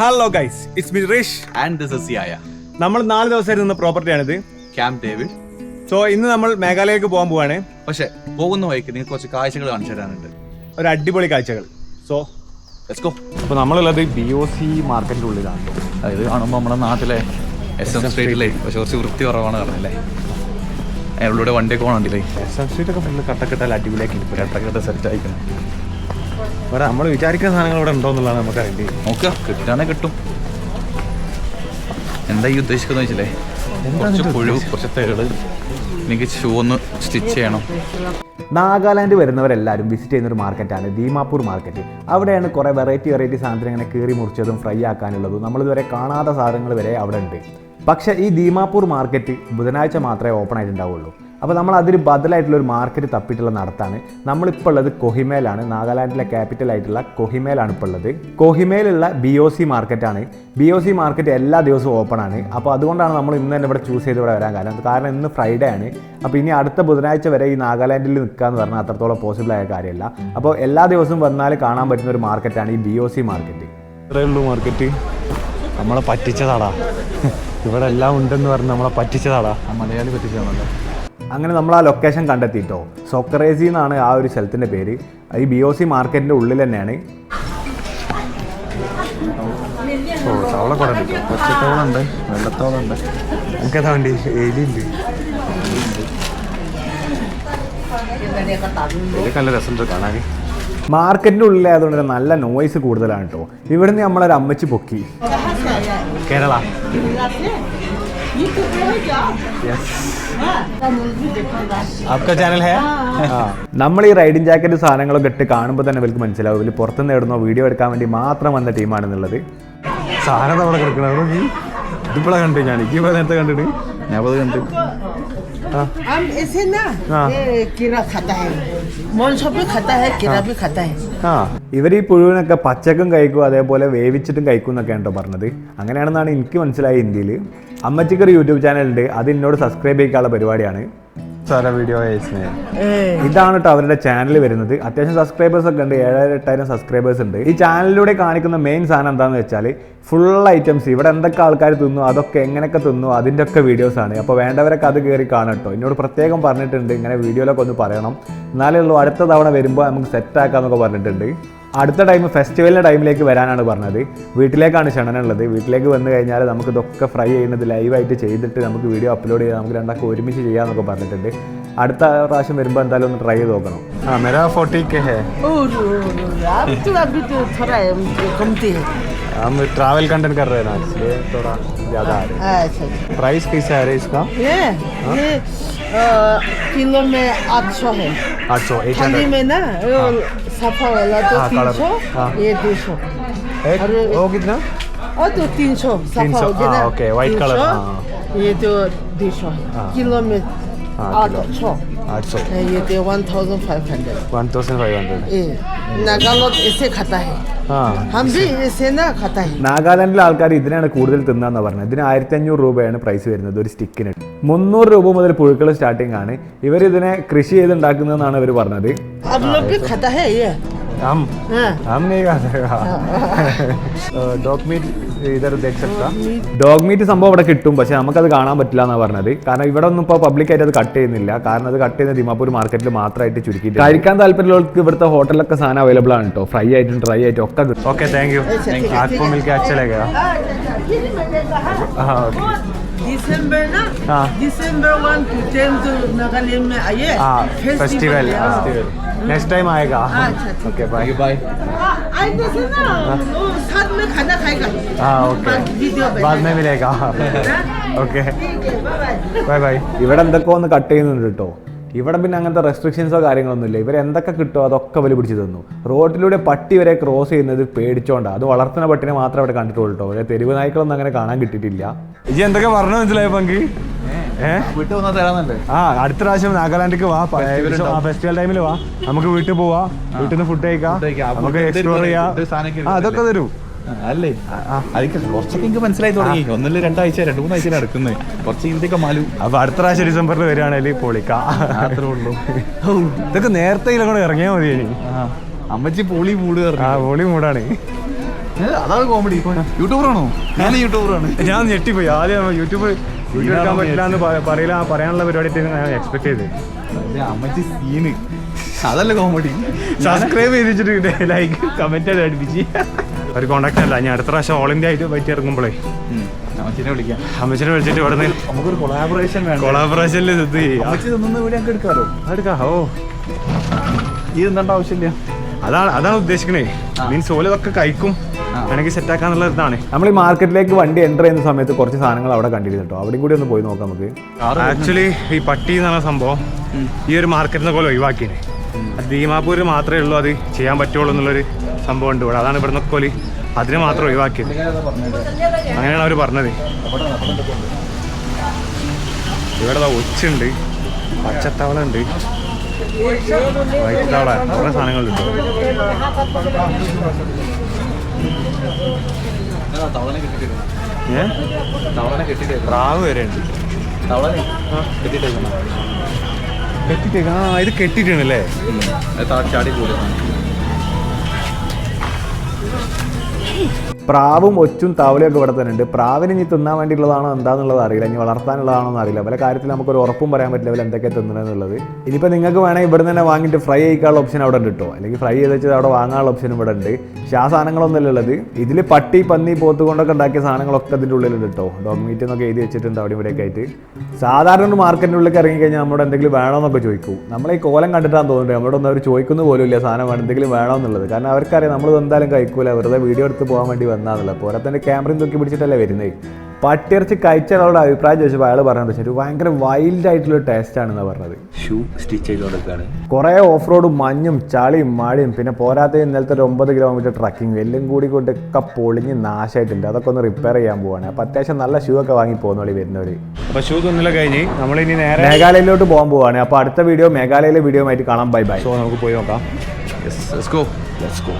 Hello guys it's me Rish and this is യായ നമ്മൾ നാല് ദിവസമായിട്ട് നിന്ന പ്രോപ്പർട്ടിയാണിത് ക്യാമ്പ് ഡേവിഡ് സോ ഇന്ന് നമ്മൾ മേഘാലയക്ക് പോകാൻ പോവാണ്. പക്ഷേ പോകുന്ന വഴിക്ക് നിങ്ങൾക്ക് കുറച്ച് കാഴ്ചകൾ കാണിച്ചു തരാനുണ്ട്. ഒരു അടിപൊളി കാഴ്ചകൾ. സോ ലെറ്റ്സ് ഗോ അപ്പോൾ നമ്മളുള്ളത് ബി ഒ സി മാർക്കറ്റിന്റെ ഉള്ളിലാണ് അതായത് കാണുമ്പോൾ നമ്മുടെ നാട്ടിലെ എസ് എം സ്ട്രീറ്റിലെ പക്ഷെ കുറച്ച് വൃത്തി കുറവാണ് പറഞ്ഞല്ലേ? അയാളുടെ വണ്ടിയൊക്കെ പോകണുണ്ടല്ലേ എസ് എം സ്ട്രീറ്റ് ഒക്കെ ഫുള്ള് കട്ടക്കെട്ടാൽ അടിപൊളിയാക്കി ഇപ്പോൾ കട്ടക്കെട്ട സെറ്റ് ആയിക്കണം. നമ്മൾ വിചാരിക്കുന്ന സാധനങ്ങൾ ഇവിടെ ഉണ്ടോ എന്നുള്ളതാണ് നമുക്ക് അറിയേണ്ടി നോക്കുക. കിട്ടാനേ കിട്ടും. എന്താ ഈ ഉദ്ദേശിക്കുന്നത് വെച്ചില്ലേ? കുറച്ച് പുഴു കുറച്ച് തേൾ എനിക്ക് ഷൂ ഒന്ന് സ്റ്റിച്ച് ചെയ്യണം. നാഗാലാൻഡ് വരുന്നവരെല്ലാവരും വിസിറ്റ് ചെയ്യുന്ന ഒരു മാർക്കറ്റാണ് ദീമാപൂർ മാർക്കറ്റ് അവിടെയാണ് കുറേ വെറൈറ്റി വെറൈറ്റി സാധനങ്ങൾ ഇങ്ങനെ കീറി മുറിച്ചതും ഫ്രൈ ആക്കാനുള്ളതും. നമ്മളിതുവരെ കാണാത്ത സാധനങ്ങൾ വരെ അവിടെ ഉണ്ട്. പക്ഷേ ഈ ദീമാപൂർ മാർക്കറ്റ് ബുധനാഴ്ച മാത്രമേ ഓപ്പൺ ആയിട്ടുണ്ടാവുള്ളൂ. അപ്പോൾ നമ്മൾ അതിന് ബദലായിട്ടുള്ള ഒരു മാർക്കറ്റ് തപ്പിയിട്ടുള്ള നടത്താണ്. നമ്മളിപ്പോൾ ഉള്ളത് കൊഹിമേലാണ്. നാഗാലാൻഡിലെ ക്യാപിറ്റൽ ആയിട്ടുള്ള കൊഹിമേലാണ് ഇപ്പോൾ ഉള്ളത്. കൊഹിമേലുള്ള ബി ഒ സി മാർക്കറ്റാണ് ബി ഒ സി മാർക്കറ്റ് എല്ലാ ദിവസവും ഓപ്പൺ ആണ്. അപ്പോൾ അതുകൊണ്ടാണ് നമ്മൾ ഇന്ന് തന്നെ ഇവിടെ ചൂസ് ചെയ്ത് ഇവിടെ വരാൻ കാരണം. കാരണം ഇന്ന് ഫ്രൈഡേ ആണ്. അപ്പോൾ ഇനി അടുത്ത ബുധനാഴ്ച വരെ ഈ നാഗാലാൻഡിൽ നിൽക്കുക എന്ന് പറഞ്ഞാൽ അത്രത്തോളം പോസിബിൾ ആയ കാര്യമല്ല. അപ്പോൾ എല്ലാ ദിവസവും വന്നാൽ കാണാൻ പറ്റുന്ന ഒരു മാർക്കറ്റാണ് ഈ ബി ഒ സി മാർക്കറ്റ് ഇത്രയേ ഉള്ളൂ മാർക്കറ്റ് നമ്മളെ പറ്റിച്ചതാടാ. ഇവിടെ എല്ലാം ഉണ്ടെന്ന് പറഞ്ഞ് നമ്മളെ പറ്റിച്ചതാടാ. മലയാളി പറ്റിച്ചാണല്ലോ അങ്ങനെ നമ്മൾ ആ ലൊക്കേഷൻ കണ്ടെത്തിയിട്ടോ സോക്കറേസി എന്നാണ് ആ ഒരു സ്ഥലത്തിന്റെ പേര്. ഈ ബി ഒ സി മാർക്കറ്റിന്റെ ഉള്ളിൽ തന്നെയാണ്. തവള കുറേ പച്ചത്തവള ഉണ്ട് ഉണ്ട് ഉള്ളിലായതുകൊണ്ട് നല്ല നോയ്സ് കൂടുതലാണ് കേട്ടോ ഇവിടുന്ന് നമ്മളൊരു അമ്മച്ചി പൊക്കി. കേരള. നമ്മൾ ഈ റൈഡിങ് ജാക്കറ്റ് സാധനങ്ങളൊക്കെ ഇട്ട് കാണുമ്പോൾ തന്നെ ഇവർക്ക് മനസ്സിലാവും ഇവർ പുറത്തുനിന്ന് ഇടുന്നോ വീഡിയോ എടുക്കാൻ വേണ്ടി മാത്രം വന്ന ടീമാണെന്നുള്ളത് സാധനം അവിടെ കിടക്കണ നോക്കി ഇതിപ്പോഴാണ് കണ്ടു ഞാൻ എനിക്ക് ഇപ്പോൾ നേരത്തെ കണ്ടിട്ട് ഞാൻ അത് കണ്ട് हम ऐसे ना हाँ। ये कीड़ा खाता है मॉन्सो भी खाता है कीड़ा भी खाता है ആ ഇവർ ഈ പുഴുവിനൊക്കെ പച്ചക്കും കഴിക്കും അതേപോലെ വേവിച്ചിട്ടും കഴിക്കും എന്നൊക്കെയാണ് കേട്ടോ പറഞ്ഞത് അങ്ങനെയാണെന്നാണ് എനിക്ക് മനസ്സിലായത് ഇന്ത്യയിൽ അമ്മച്ചിക്കറി യൂട്യൂബ് ചാനലുണ്ട്. അത് എന്നോട് സബ്സ്ക്രൈബ് ചെയ്യാനുള്ള പരിപാടിയാണ്. വീഡിയോ ഇതാണ് കേട്ടോ അവരുടെ ചാനൽ വരുന്നത്. അത്യാവശ്യം സബ്സ്ക്രൈബേഴ്സ് ഒക്കെ ഉണ്ട്. ഏഴായിരം എട്ടായിരം സബ്സ്ക്രൈബേഴ്സ് ഉണ്ട്. ഈ ചാനലിലൂടെ കാണിക്കുന്ന മെയിൻ സാധനം എന്താണെന്ന് വെച്ചാൽ ഫുൾ ഐറ്റംസ് ഇവിടെ എന്തൊക്കെ ആൾക്കാർ തിന്നു അതൊക്കെ എങ്ങനെയൊക്കെ തിന്നു അതിന്റെ ഒക്കെ വീഡിയോസ് ആണ്. അപ്പോൾ വേണ്ടവരൊക്കെ അത് കയറി കാണാം കേട്ടോ എന്നോട് പ്രത്യേകം പറഞ്ഞിട്ടുണ്ട്. ഇങ്ങനെ വീഡിയോയിലൊക്കെ ഒന്ന് പറയണം. എന്നാലേ ഉള്ളൂ അടുത്ത തവണ വരുമ്പോൾ നമുക്ക് സെറ്റ് ആക്കാന്നൊക്കെ പറഞ്ഞിട്ടുണ്ട്. അടുത്ത ടൈം ഫെസ്റ്റിവലിൻ്റെ ടൈമിലേക്ക് വരാനാണ് പറഞ്ഞത് വീട്ടിലേക്കാണ് ക്ഷണനുള്ളത് വീട്ടിലേക്ക് വന്നു കഴിഞ്ഞാൽ നമുക്ക് ഇതൊക്കെ ഫ്രൈ ചെയ്യുന്നത് ലൈവായിട്ട് ചെയ്തിട്ട് നമുക്ക് വീഡിയോ അപ്ലോഡ് ചെയ്താൽ നമുക്ക് രണ്ടാൾക്ക് ഒരുമിച്ച് ചെയ്യാമെന്നൊക്കെ പറഞ്ഞിട്ടുണ്ട് അടുത്ത പ്രാവശ്യം വരുമ്പോൾ എന്തായാലും ഒന്ന് ട്രൈ ചെയ്ത് നോക്കണം हाँ मेरा फोर्टी के है और अब तो अभी तो थोड़ा कमती है हम ट्रैवल कंटेंट कर रहे हैं ना इसलिए थोड़ा ज़्यादा आ रहे अच्छा हैं प्राइस कैसा है रे इसका ये ये अ, किलो में आठ सौ है आठ सौ एट थाली हंड्रेड में ना वो सफा वाला तो हाँ, तीन कलर। सौ हाँ। ये दो सौ अरे, वो कितना और तो तीन सौ सफा 300, हो गया ना हाँ, ओके, white 300, कलर, हाँ, ये तो दो सौ है हाँ। किलो में हाँ, आठ किलो। सौ आठ सौ ये तो one thousand five hundred one thousand five hundred Naga ഹം നാഗാലാൻഡിലെ ആൾക്കാർ ഇതിനാണ് കൂടുതൽ തിന്നാന്ന് പറഞ്ഞത്. ഇതിന് ആയിരത്തി അഞ്ഞൂറ് രൂപയാണ് പ്രൈസ് വരുന്നത് ഒരു സ്റ്റിക്കിന് മുന്നൂറ് രൂപ മുതൽ പുഴുക്കൾ സ്റ്റാർട്ടിംഗ് ആണ്. ഇവർ ഇതിനെ കൃഷി ചെയ്തുണ്ടാക്കുന്നതെന്നാണ് ഇവർ പറഞ്ഞത്. ഡോക്മീറ്റ് भी खाता है ये हम हाँ हम नहीं खा सकता डॉग मीट इधर देख सकता ഡോഗ് മീറ്റ് സംഭവം ഇവിടെ കിട്ടും പക്ഷെ നമുക്കത് കാണാൻ പറ്റില്ല എന്നാണ് പറഞ്ഞത് കാരണം ഇവിടെ ഒന്നും ഇപ്പോൾ പബ്ലിക്കായിട്ട് അത് കട്ട് ചെയ്യുന്നില്ല കാരണം അത് കട്ട് ചെയ്യുന്ന ദിമാപൂർ മാർക്കറ്റിൽ മാത്രമായിട്ട് ചുരുക്കിയിട്ട് കഴിക്കാൻ താല്പര്യമുള്ളവർക്ക് ഇവിടുത്തെ ഹോട്ടലൊക്കെ സാധനം അവൈലബിൾ ആണ് കേട്ടോ ഫ്രൈ ആയിട്ടും ഡ്രൈ ആയിട്ടും ഒക്കെ കിട്ടും ओके थैंक यू अच्छा, ठीक है, आपको ठीक है। मिलके अच्छा लगेगा हाँ ओके दिसंबर ना हाँ। दिसंबर वन टू टेन तो नागालैंड में आइए हाँ फेस्टिवल फेस्टिवल है, हाँ। नेक्स्ट टाइम आएगा हाँ, अच्छा, ठीक ओके बाय बाय हाँ, आइए से ना वो साथ में खाना खाएगा हाँ ओके बाद वीडियो बाद में बनाएगा। मिलेगा ओके ठीक है बाय बाय बाय बाय ഇവിടെ എന്തൊക്കെ ഒന്ന് കട്ട് ചെയ്യുന്നുണ്ട് കേട്ടോ ഇവിടെ പിന്നെ അങ്ങനത്തെ റെസ്ട്രിക്ഷൻസോ കാര്യങ്ങളൊന്നുമില്ല ഇവർ എന്തൊക്കെ കിട്ടുമോ അതൊക്കെ വലി പിടിച്ച് തന്നു റോഡിലൂടെ പട്ടി വരെ ക്രോസ് ചെയ്യുന്നത് പേടിച്ചോണ്ടാ അത് വളർത്തുന്ന പട്ടിനെ മാത്രമേ അവിടെ കണ്ടിട്ടുള്ളൂ കേട്ടോ ഇവിടെ തെരുവ് നായ്ക്കളൊന്നും അങ്ങനെ കാണാൻ കിട്ടിയിട്ടില്ല ഇജ്ജ് എന്തൊക്കെ പറഞ്ഞു മനസ്സിലായോ ആ അടുത്ത പ്രാവശ്യം നാഗാലാൻഡിലേക്ക് വാ. ഫെസ്റ്റിവൽ ടൈമിൽ വാ. നമുക്ക് വീട്ടിൽ പോവാ. വീട്ടിൽ നിന്ന് ഫുഡ് കഴിക്കാം. നമുക്ക് എക്സ്പ്ലോർ ചെയ്യാം. അതൊക്കെ തരൂ. അല്ലേ? കുറച്ചൊക്കെ എനിക്ക് മനസ്സിലായി തുടങ്ങി. ഒന്നല്ലേ രണ്ടാഴ്ച രണ്ട് മൂന്നാഴ്ച നടക്കുന്നത് കുറച്ച് ഇന്ത്യയ്ക്ക് മാലു. അപ്പൊ അടുത്ത പ്രാവശ്യം ഡിസംബറിൽ വരികയാണെങ്കിൽ പൊളിക്കാം. അത്രേ ഉള്ളൂ. ഇതൊക്കെ നേരത്തെ കൂടെ ഇറങ്ങിയാൽ മതി അമ്മച്ചി പൊളി മൂട് ആ വോളി മൂടാണ്. അതാണ് കോമഡി യൂട്യൂബർ ആണോ? ഞാൻ യൂട്യൂബർ ആണ്. ഞാൻ ഞെട്ടിപ്പോയി. ആദ്യം യൂട്യൂബ് വീഡിയോ എടുക്കാൻ പറ്റില്ല എന്ന് പറയില്ല പറയാനുള്ള പരിപാടി ഞാൻ എക്സ്പെക്ട് ചെയ്ത്. അമ്മച്ചി സീന് അതല്ല കോമഡി സബ്സ്ക്രൈബ് ചെയ്തിട്ട് ലൈക്ക് കമന്റ് അടുപ്പിച്ച്. ഒരു കോണ്ടാക്ട് അല്ല ഞാൻ അടുത്ത പ്രാവശ്യം ഓൾ ഇന്ത്യ ആയിട്ട് പറ്റി ഇറങ്ങുമ്പോഴേ അമ്മച്ചിനെ വിളിക്കാം. അമ്മച്ചിനെ വിളിച്ചിട്ട് ഇവിടെ നിന്ന് നമുക്കൊരു കൊളാബറേഷൻ വേണം കൊളാബറേഷനിൽ ഇത് എടുക്കാമല്ലോ? അതെടുക്കാം ഓ. ഈ തിന്നേണ്ട ആവശ്യമില്ല. അതാണ് അതാണ് ഉദ്ദേശിക്കണേ. മീൻസ് ഓല ഇതൊക്കെ കഴിക്കും. വേണമെങ്കിൽ സെറ്റ് ആക്കാന്നുള്ള ഇതാണ്. നമ്മൾ ഈ മാർക്കറ്റിലേക്ക് വണ്ടി എന്റർ ചെയ്യുന്ന സമയത്ത് കുറച്ച് സാധനങ്ങൾ അവിടെ കണ്ടിരുന്നു കേട്ടോ. അവിടെയും കൂടി ഒന്ന് പോയി നോക്കാം നമുക്ക്. ആക്ച്വലി ഈ പട്ടി എന്ന് പറഞ്ഞ സംഭവം ഈ ഒരു മാർക്കറ്റിനെ പോലെ ഒഴിവാക്കിയേ ദീമാപൂര് മാത്രമേ ഉള്ളൂ അത് ചെയ്യാൻ പറ്റുള്ളൂ എന്നുള്ളൊരു സംഭവം ഉണ്ട് ഇവിടെ. അതാണ് ഇവിടുന്ന കോലി അതിനെ മാത്രം ഒഴിവാക്കിയത്. അങ്ങനെയാണ് അവർ പറഞ്ഞത്. ഇവിടെ ഒച്ചുണ്ട് പച്ചത്തവള ഉണ്ട് വൈറ്റ് തവള കുറേ സാധനങ്ങളുണ്ട്. ഏ? പ്രാവ് വരെ ഉണ്ട്. കെട്ടിട്ടേക്ക് ആ. ഇത് കെട്ടിട്ടാണല്ലേ ചാടി കൂടുതൽ പ്രാവും ഒച്ചും തവളയൊക്കെ ഇവിടെ തന്നെ ഉണ്ട്. പ്രാവിന് ഇനി തിന്നാൻ വേണ്ടിയുള്ളതാണോ എന്താണെന്നുള്ളത് അറിയില്ല. ഇനി വളർത്താനുള്ളതാണോ എന്ന് അറിയില്ല. പല കാര്യത്തിൽ നമുക്കൊരു ഉറപ്പും പറയാൻ പറ്റില്ല അവർ എന്തൊക്കെ തിന്നണമെന്നുള്ളത് ഇനിയിപ്പോൾ നിങ്ങൾക്ക് വേണമെങ്കിൽ ഇവിടെ തന്നെ വാങ്ങിയിട്ട് ഫ്രൈ ചെയ്യിക്കാനുള്ള ഓപ്ഷൻ അവിടെ ഉണ്ട് കേട്ടോ അല്ലെങ്കിൽ ഫ്രൈ ചെയ്ത് വെച്ചത് അവിടെ വാങ്ങാനുള്ള ഓപ്ഷൻ ഇവിടെ ഉണ്ട്. പക്ഷേ ആ സാധനങ്ങളൊന്നുമല്ല ഉള്ളത്. ഇതിൽ പട്ടി പന്നി പോത്ത് കൊണ്ടൊക്കെ ഉണ്ടാക്കിയ സാധനങ്ങളൊക്കെ അതിന്റെ ഉള്ളിലുണ്ട് കേട്ടോ ഡോഗ് മീറ്റ് എന്നൊക്കെ എഴുതി വെച്ചിട്ടുണ്ട് അവിടെ ഇവിടെയൊക്കെ ആയിട്ട്. സാധാരണ ഒരു മാർക്കറ്റിന്റെ ഉള്ളിൽ ഇറങ്ങി കഴിഞ്ഞാൽ നമ്മുടെ എന്തെങ്കിലും വേണമെന്നൊക്കെ ചോദിക്കും. നമ്മൾ ഈ കോലം കണ്ടിട്ടാണ് തോന്നുന്നത് നമ്മുടെ ഒന്നും അവർ ചോദിക്കുന്ന പോലും ഇല്ല. സാധനം എന്തെങ്കിലും വേണമെന്നുള്ളത് കാരണം അവർക്കറിയാം നമ്മൾ എന്തായാലും കഴിക്കൂല. വെറുതെ വീഡിയോ എടുത്ത് പോകാൻ വേണ്ടി വന്നാന്നുള്ളത് പോരാ തന്നെ ക്യാമറയും തൂക്കി പിടിച്ചിട്ടല്ലേ വരുന്നത്. പട്ടിയിറച്ചി കഴിച്ച ഒരാളുടെ അഭിപ്രായം ചോദിച്ചപ്പോൾ അയാൾ പറഞ്ഞത് ഒരു ഭയങ്കര വൈൽഡ് ആയിട്ടുള്ള ടേസ്റ്റ് ആണെന്ന് പറഞ്ഞത്. ഷൂ സ്റ്റിച്ച് ചെയ്ത് കൊടുക്കുകയാണ് കുറേ ഓഫ് റോഡും മഞ്ഞും ചളിയും മഴയും പിന്നെ പോരാത്ത ഇന്നലത്തെ ഒരു ഒമ്പത് കിലോമീറ്റർ ട്രക്കിംഗ് എല്ലാം കൂടി കൊണ്ടൊക്കെ പൊളിഞ്ഞ് നാശമായിട്ടുണ്ട് അതൊക്കെ ഒന്ന് റിപ്പയർ ചെയ്യാൻ പോവാണ്. അപ്പൊ അത്യാവശ്യം നല്ല ഷൂ ഒക്കെ വാങ്ങി പോകുന്നോളി വരുന്നവർ അപ്പൊ ഷൂ തിന്നല കഴിഞ്ഞ്. നമ്മളിനി നേരെ മേഘാലയയിലോട്ട് പോകാൻ പോവാണ്. അപ്പൊ അടുത്ത വീഡിയോ മേഘാലയയിലെ വീഡിയോ ആയിട്ട് കാണാം. ബൈ ബൈ സോ നമുക്ക് പോയി നോക്കാം. Yes let's go let's go